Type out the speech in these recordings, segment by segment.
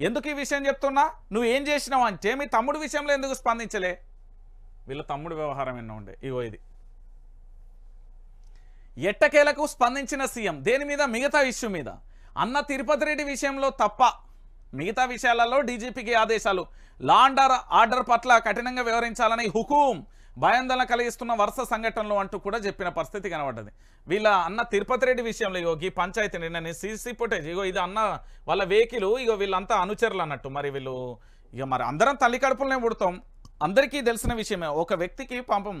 ఎందుకు ఈ విషయం చెప్తున్నా? నువ్వు ఏం చేసినావు అంటే మీ తమ్ముడు విషయంలో ఎందుకు స్పందించలే? వీళ్ళ తమ్ముడు వ్యవహారం ఎన్నో ఉండే. ఇగో ఇది. ఎట్టకేలకు స్పందించిన సీఎం దేని మీద? మిగతా ఇష్యూ మీద. అన్న తిరుపతి రెడ్డి విషయంలో తప్ప మిగతా విషయాలలో డీజీపీకి ఆదేశాలు. లాండర్ ఆర్డర్ పట్ల కఠినంగా వ్యవహరించాలని హుకుం. భయాందోళన కలిగిస్తున్న వరుస సంఘటనలు అంటూ కూడా చెప్పిన పరిస్థితి కనబడ్డది. వీళ్ళ అన్న తిరుపతి రెడ్డి విషయంలో ఇగో ఈ పంచాయతీ నిన్న సీసీ ఫుటేజ్. ఇగో ఇది అన్న వాళ్ళ వెహికల్ ఇగో వీళ్ళంతా అనుచరులు అన్నట్టు. మరి వీళ్ళు ఇక మరి అందరం తల్లి కడుపులనే పుడతాం. అందరికీ తెలిసిన విషయమే. ఒక వ్యక్తికి పాపం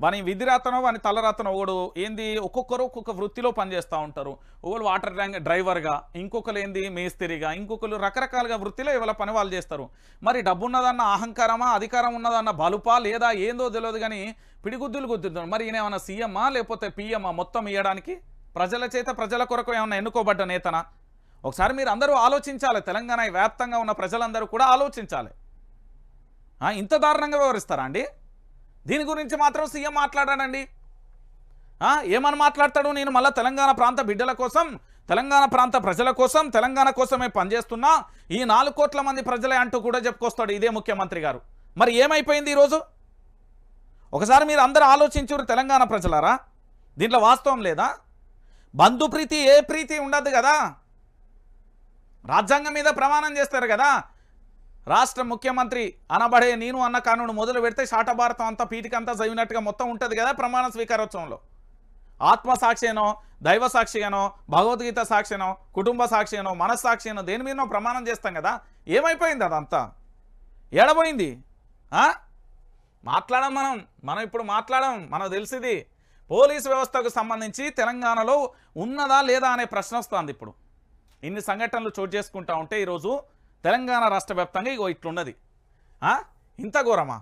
వాని విధిరాతనో వాని తలరాతనో ఒకడు ఏంది? ఒక్కొక్కరు ఒక్కొక్క వృత్తిలో పనిచేస్తూ ఉంటారు. ఒకరు వాటర్ ట్యాంక్ డ్రైవర్గా ఇంకొకరు ఏంది? మేస్త్రిగా ఇంకొకరు రకరకాలుగా వృత్తిలో ఇవాళ పని వాళ్ళు చేస్తారు. మరి డబ్బు ఉన్నదన్న అహంకారమా? అధికారం ఉన్నదన్న బలుపా? లేదా ఏందో తెలియదు కానీ పిడిగుద్దులు గుద్దుతారు మరి ఈయన ఏమైనా సీఎమ్మా? లేకపోతే పిఎమ్మా? మొత్తం ఇవ్వడానికి ప్రజల చేత ప్రజల కొరకు ఏమైనా ఎన్నుకోబడ్డ నేతనా? ఒకసారి మీరు అందరూ ఆలోచించాలి. తెలంగాణ వ్యాప్తంగా ఉన్న ప్రజలందరూ కూడా ఆలోచించాలి. ఇంత దారుణంగా వ్యవహరిస్తారా అండి? దీని గురించి మాత్రం సీఎం మాట్లాడాడండి. ఏమని మాట్లాడతాడు? నేను మళ్ళీ తెలంగాణ ప్రాంత బిడ్డల కోసం తెలంగాణ ప్రాంత ప్రజల కోసం తెలంగాణ కోసమే పనిచేస్తున్నా ఈ నాలుగు కోట్ల మంది ప్రజలే అంటూ కూడా చెప్పుకొస్తాడు ఇదే ముఖ్యమంత్రి గారు. మరి ఏమైపోయింది ఈరోజు? ఒకసారి మీరు అందరూ ఆలోచించురు తెలంగాణ ప్రజలారా? దీంట్లో వాస్తవం లేదా? బంధు ప్రీతి ఏ ప్రీతి ఉండదు కదా. రాజ్యాంగం మీద ప్రమాణం చేస్తారు కదా. రాష్ట్ర ముఖ్యమంత్రి అనబడే నేను అన్న కానుడు మొదలు పెడితే శాటభారతం అంతా పీటికంతా చదివినట్టుగా మొత్తం ఉంటుంది కదా ప్రమాణ స్వీకారోత్సవంలో. ఆత్మ సాక్షినో దైవ సాక్షిగానో భగవద్గీత సాక్షినో కుటుంబ సాక్షినో మనస్సాక్షినో దేని మీదనో ప్రమాణం చేస్తాం కదా? ఏమైపోయింది అదంతా? ఎడబోయింది మాట్లాడం మనం. మనం ఇప్పుడు మాట్లాడం. మనకు తెలిసింది పోలీసు వ్యవస్థకు సంబంధించి తెలంగాణలో ఉన్నదా లేదా అనే ప్రశ్న వస్తుంది ఇప్పుడు. ఇన్ని సంఘటనలు చోటు చేసుకుంటా ఉంటే ఈరోజు తెలంగాణ రాష్ట్ర వ్యాప్తంగా ఇగో ఇట్లున్నది ఆ? ఇంత ఘోరమా